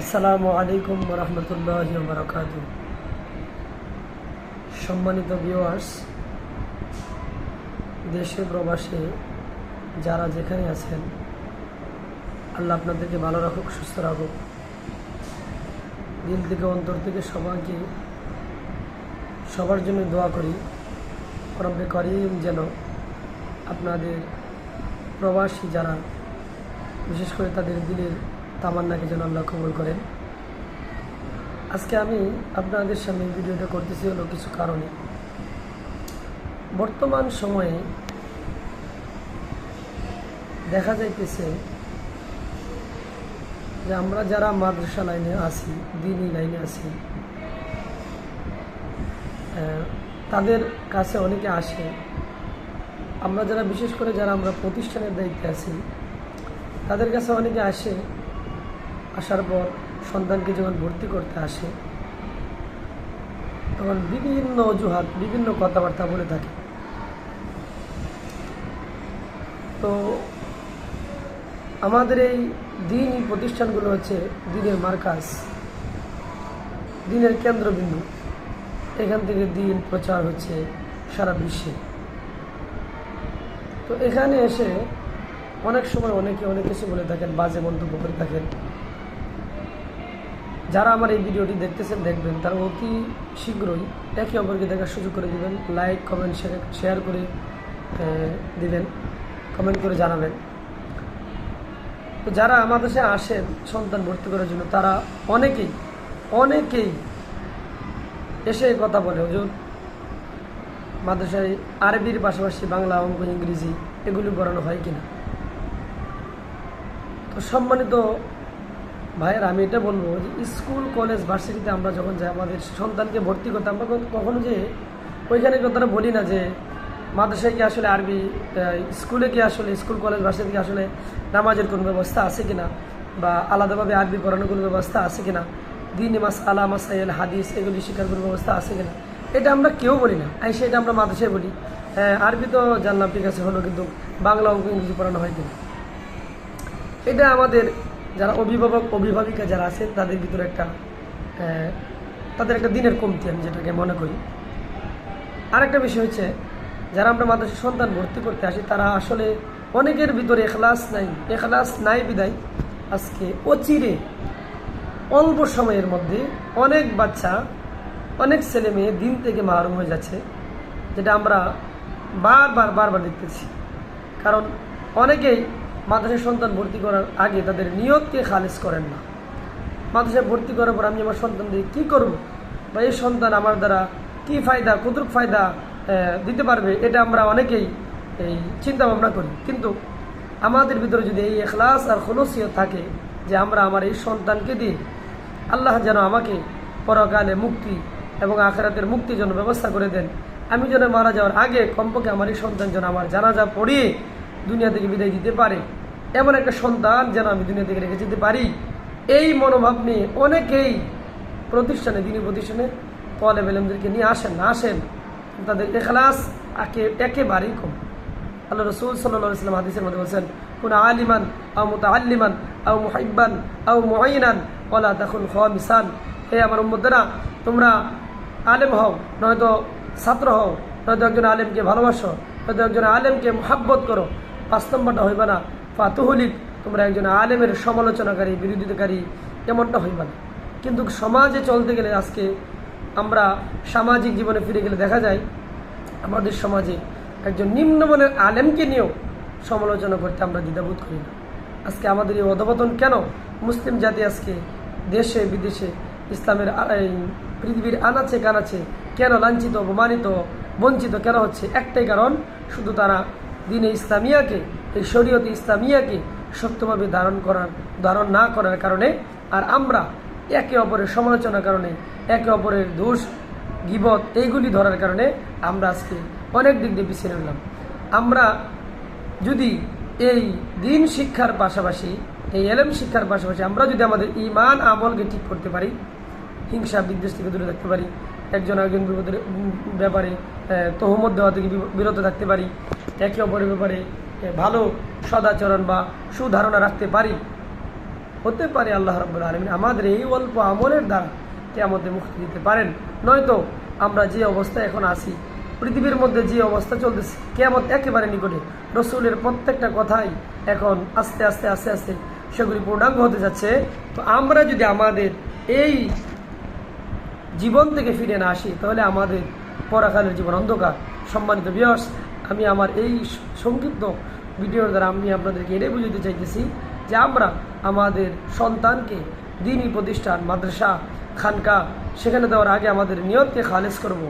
আসসালামু আলাইকুম রহমতুল্লাহ বারকাত সম্মানিত ভিউয়ার্স দেশে প্রবাসে যারা যেখানে আছেন, আল্লাহ আপনাদেরকে ভালো রাখুক, সুস্থ রাখুক। দিল থেকে অন্তর থেকে সবাইকে সবার জন্য দোয়া করি। রব্বে করিম যেন আপনাদের প্রবাসী যারা, বিশেষ করে তাদের দিলের তামান্নাকে যেন আল্লাহ কবল করেন। আজকে আমি আপনাদের সামনে ভিডিওটা করতেছি হলো কিছু কারণে। বর্তমান সময়ে দেখা যাইতেছে যে আমরা যারা মাদ্রাসা লাইনে আছি, দিনী লাইনে আছি তাদের কাছে অনেকে আসে। আমরা যারা, বিশেষ করে যারা আমরা প্রতিষ্ঠানের দায়িত্বে আছি, তাদের কাছে অনেকে আসে আসার পর সন্তানকে যখন ভর্তি করতে আসে, তখন বিভিন্ন অজুহাত, বিভিন্ন কথাবার্তা বলে থাকে। তো আমাদের এই দিনই প্রতিষ্ঠানগুলো হচ্ছে দিনের মার্কাজ, দিনের কেন্দ্রবিন্দু। এখান থেকে দিন প্রচার হচ্ছে সারা বিশ্বে। তো এখানে এসে অনেক সময় অনেকে অনেক কিছু বলে থাকেন, বাজে মন্তব্য করে থাকেন। যারা আমার এই ভিডিওটি দেখতেছেন, দেখবেন তারা অতি শীঘ্রই একে অপরকে দেখার সুযোগ করে দিবেন। লাইক কমেন্ট শেয়ার করে দিবেন। কমেন্ট করে জানাবেন। তো যারা আমাদের সাথে আসেন সন্তান ভর্তি করার জন্য, তারা অনেকেই অনেকেই এসে কথা বলে, হুজুর, মাদ্রাসায় আরবির পাশাপাশি বাংলা, অঙ্ক, ইংরেজি এগুলি পড়ানো হয় কিনা? তো সম্মানিত ভাইয়ের, আমি এটা বলব যে স্কুল, কলেজ, ভার্সিটিতে আমরা যখন যাই, আমাদের সন্তানকে ভর্তি করতে, আমরা কখ- কখনো যে ওইখানে কথাটা বলি না যে মাদ্রাসায় কি আসলে আরবি স্কুলে কি আসলে, স্কুল, কলেজ ভার্সিটি আসলে নামাজের কোনো ব্যবস্থা আছে কিনা? বা আলাদাভাবে আরবি পড়ানোর কোনো ব্যবস্থা আছে কিনা? দিন মাস, আলা মাসাইল, হাদিস, এগুলি শেখার কোনো ব্যবস্থা আছে কিনা? এটা আমরা কেউ বলি না। আই, সেটা আমরা মাদ্রাসায় বলি। হ্যাঁ আরবি তো জানলাম, ঠিক আছে, হলো, কিন্তু বাংলা অঙ্ক ইংরেজি পড়ানো হয় কিনা? এটা আমাদের যারা অভিভাবক, অভিভাবিকা যারা আছেন, তাদের ভিতরে একটা তাদের একটা দিনের কমতি আমি যেটাকে মনে করি। আরেকটা বিষয় হচ্ছে, যারা আমরা মাদ্রাসা সন্তান ভর্তি করতে আসি, তারা আসলে অনেকের ভিতরে এখলাস নাই এখলাস নাই বিদায়। আজকে অচিরে, অল্প সময়ের মধ্যে অনেক বাচ্চা, অনেক ছেলে মেয়ে দিন থেকে মাহরুম হয়ে যাচ্ছে, যেটা আমরা বারবার বারবার দেখতেছি। কারণ অনেকেই মাদ্রাসায় সন্তান ভর্তি করার আগে তাদের নিয়তকে খালিজ করেন না। মাদ্রাসায় ভর্তি করার পর আমি আমার সন্তান দিয়ে কী করব? বা এই সন্তান আমার দ্বারা কী ফায়দা, কতটুক ফায়দা দিতে পারবে? এটা আমরা অনেকেই এই চিন্তা ভাবনা করি। কিন্তু আমাদের ভিতরে যদি এই এখলাস আর খলসিয়ত থাকে যে আমরা আমার এই সন্তানকে দিয়ে আল্লাহ যেন আমাকে পরকালে মুক্তি এবং আখেরাতের মুক্তির জন্য ব্যবস্থা করে দেন, আমি যেন মারা যাওয়ার আগে কমপক্ষে আমার এই সন্তান যেন আমার জানাজা পড়িয়ে দুনিয়া থেকে বিদায় দিতে পারে। এমন একটা সন্তান যেন আমি দুনিয়া থেকে রেখে যেতে পারি। এই মনোভাব নিয়ে অনেকেই প্রতিষ্ঠানে, দিনী প্রতিষ্ঠানে তলেব এলেমদেরকে নিয়ে আসেন, না আসেন তাদের এখলাস একে একেবারেই কম। আল্লাহ রসুল সাল্লাহ ইসলাম হাদিসের মধ্যে বলছেন, কোন আলিমান আও মুতা আল্লিমান আও মুহাইবান আও মুআইনান ওলা তখন খ মিসান হে আমার উম্মদেরা তোমরা আলেম হও, নয়তো ছাত্র হও, নয়তো একজন আলেমকে ভালোবাসো, নয়তো একজন আলেমকে মহাব্বত করো। পাঁচ নম্বরটা হইবা না। ফাতুহলিক তোমরা একজন আলেমের সমালোচনাকারী, বিরোধিতাকারী, এমনটা হইবা না। কিন্তু সমাজে চলতে গেলে আজকে আমরা সামাজিক জীবনে ফিরে গেলে দেখা যায়, আমাদের সমাজে একজন নিম্নমানের আলেমকে নিয়েও সমালোচনা করতে আমরা দ্বিধাবোধ করি না। আজকে আমাদের এই অধপতন কেন? মুসলিম জাতি আজকে দেশে, বিদেশে, ইসলামের পৃথিবীর আনাচে কানাচে কেন লাঞ্ছিত, অপমানিত, বঞ্চিত, কেন হচ্ছে? একটাই কারণ, শুধু তারা দিনে ইসলামিয়াকে, এই শরীয়তে ইসলামিয়াকে শক্তভাবে ধারণ করার, ধারণ না করার কারণে আর আমরা একে অপরের সমালোচনার কারণে, একে অপরের দোষ, গিবত এইগুলি ধরার কারণে আমরা আজকে অনেক দিক দিয়ে পিছিয়ে রইলাম। আমরা যদি এই দিন শিক্ষার পাশাপাশি, এই এলেম শিক্ষার পাশাপাশি আমরা যদি আমাদের ইমান আমলকে ঠিক করতে পারি, হিংসা, বিদ্বেষ থেকে দূরে থাকতে পারি, একজন একজন ব্যাপারে তহমত দেওয়া থেকে বিরত থাকতে পারি একে অপরের ব্যাপারে ভালো সদাচরণ বা সুধারণা রাখতে পারি? হতে পারে আল্লাহ রব্বুল আলমিন আমাদের এই অল্প আমলের দ্বারা কেয়ামতে মুক্তি দিতে পারেন। নয়তো আমরা যে অবস্থায় এখন আছি, পৃথিবীর মধ্যে যে অবস্থা চলতেছে, কেয়ামত একেবারে নিকটে। রসুলের প্রত্যেকটা কথাই এখন আস্তে আস্তে আস্তে আস্তে সেগুলি পূর্ণাঙ্গ হতে যাচ্ছে। তো আমরা যদি আমাদের এই জীবন থেকে ফিরে না আসি, তাহলে আমাদের পরাকালের জীবন অন্ধকার। সম্মানিত বিয়স আমি আমার এই সংক্ষিপ্ত ভিডিওর দ্বারা আমি আপনাদেরকে এটাই বুঝতে চাইতেছি যে আমরা আমাদের সন্তানকে দিনই প্রতিষ্ঠান, মাদ্রাসা, খানকা, সেখানে দেওয়ার আগে আমাদের নিয়তকে খালেজ করব।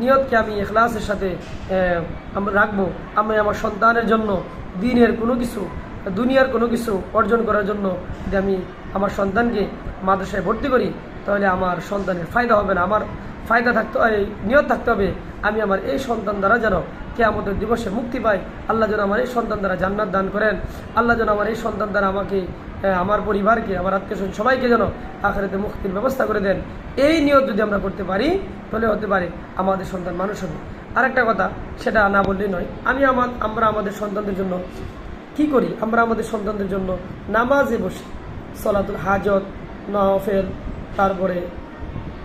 নিয়তকে আমি এখলাসের সাথে আমরা রাখব। আমি আমার সন্তানের জন্য দিনের কোনো কিছু, দুনিয়ার কোনো কিছু অর্জন করার জন্য যদি আমি আমার সন্তানকে মাদ্রাসায় ভর্তি করি, তাহলে আমার সন্তানের ফায়দা হবে না। আমার ফায়দা থাকতে নিয়ত থাকতে হবে। আমি আমার এই সন্তান দ্বারা যেন কে আমাদের দিবসে মুক্তি পাই আল্লাহ যেন আমার এই সন্তান দ্বারা জান্নাত দান করেন। আল্লাহ যেন আমার এই সন্তান দ্বারা আমাকে আমার পরিবারকে, আমার আত্মীয় সবাইকে যেন আখেরাতে মুক্তির ব্যবস্থা করে দেন। এই নিয়ত যদি আমরা করতে পারি, তাহলে হতে পারে আমাদের সন্তান মানুষ হবে। আরেকটা কথা, সেটা না বললেই নয়, আমি আমার, আমরা আমাদের সন্তানদের জন্য কি করি? আমরা আমাদের সন্তানদের জন্য নামাজে বসি। সলাতুল হাজত, নফেল, তারপরে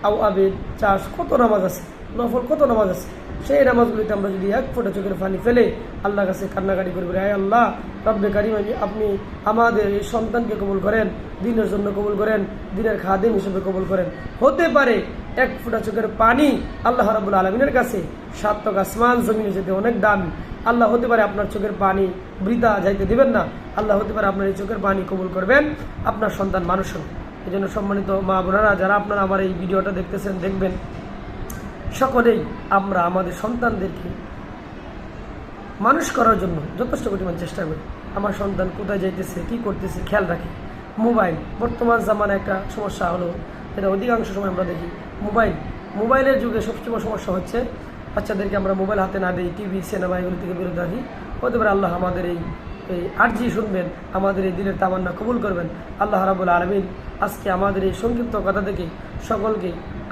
আউ আবিদ চাষ, কত নামাজ আছে? নফল কত নামাজ আছে? সেই নামাজগুলিতে আমরা যদি এক ফোঁটা চোখের পানি ফেলে আল্লাহর কাছে কান্নাকাটি করে বলি আয় আল্লাহ, রব্বে কারিম, আমি আপনি আমাদের এই সন্তানকে কবুল করেন, দিনের জন্য কবুল করেন, দিনের খাদিম হিসেবে কবুল করেন। হতে পারে এক ফোঁটা চোখের পানি আল্লাহ রাবুল আলমিনের কাছে সাত্তক আসমান জমিনে যেতে অনেক দামি আল্লাহ হতে পারে আপনার চোখের পানি বৃথা যাইতে দিবেন না। আল্লাহ হতে পারে আপনার এই চোখের পানি কবুল করবেন আপনার সন্তান মানুষ এই জন্য সম্মানিত মা বোনেরা যারা আপনারা আমার এই ভিডিওটা দেখতেছেন, দেখবেন সকলেই আমরা আমাদের সন্তানদেরকে মানুষ করার জন্য যথেষ্ট পরিমাণ চেষ্টা করি। আমার সন্তান কোথায় যাইতেছে, কি করতেছে, খেয়াল রাখি। মোবাইল, বর্তমান জামানে একটা সমস্যা হলো এটা অধিকাংশ সময় আমরা দেখি, মোবাইল। মোবাইলের যুগে সবচেয়ে বড় সমস্যা হচ্ছে, বাচ্চাদেরকে আমরা মোবাইল হাতে না দিই টিভি, সিনেমা এগুলো থেকে বিরত রাখি। হতে পারে আল্লাহ আমাদের এই এই আর্জি শুনবেন, আমাদের এই দিলের তামান্না কবুল করবেন। আল্লাহ রাবুল আলমিন আজকে আমাদের এই সংক্ষিপ্ত কথা থেকে সকলকে